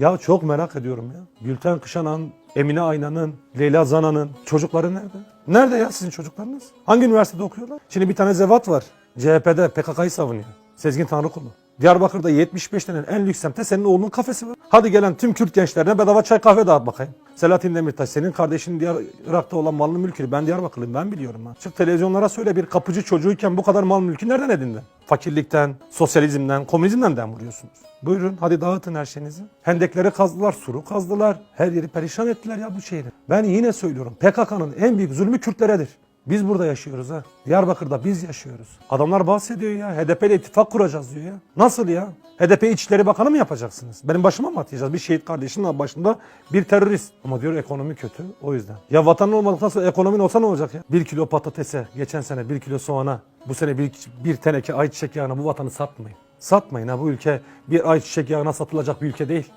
Ya çok merak ediyorum ya. Gülten Kışanak'ın, Emine Aynan'ın, Leyla Zana'nın çocukları nerede? Nerede ya sizin çocuklarınız? Hangi üniversitede okuyorlar? Şimdi bir tane zevat var. CHP'de PKK'yı savunuyor. Sezgin Tanrıkulu. Diyarbakır'da 75 tane en lüks semtte senin oğlunun kafesi var. Hadi gelen tüm Kürt gençlerine bedava çay kahve dağıt bakayım. Selahattin Demirtaş senin kardeşin Diyar, Irak'ta olan malını mülkünü ben Diyarbakırlıyım ben biliyorum ha. Çık televizyonlara söyle bir kapıcı çocuğuyken bu kadar mal mülkü nereden edindin? Fakirlikten, sosyalizmden, komünizmden dem vuruyorsunuz. Buyurun hadi dağıtın her şeyinizi. Hendekleri kazdılar, suru kazdılar. Her yeri perişan ettiler ya bu şehri. Ben yine söylüyorum PKK'nın en büyük zulmü Kürtleredir. Biz burada yaşıyoruz ha. Diyarbakır'da biz yaşıyoruz. Adamlar bahsediyor ya. HDP ile ittifak kuracağız diyor ya. Nasıl ya? HDP İçişleri Bakanı mı yapacaksınız? Benim başıma mı atacağız? Bir şehit kardeşinin başında bir terörist. Ama diyor ekonomi kötü o yüzden. Ya vatanın olmadıktan sonra ekonomin olsa ne olacak ya? Bir kilo patatese, geçen sene bir kilo soğana, bu sene bir, bir teneke ayçiçek yağına bu vatanı satmayın. Satmayın ha bu ülke bir ayçiçek yağına satılacak bir ülke değil.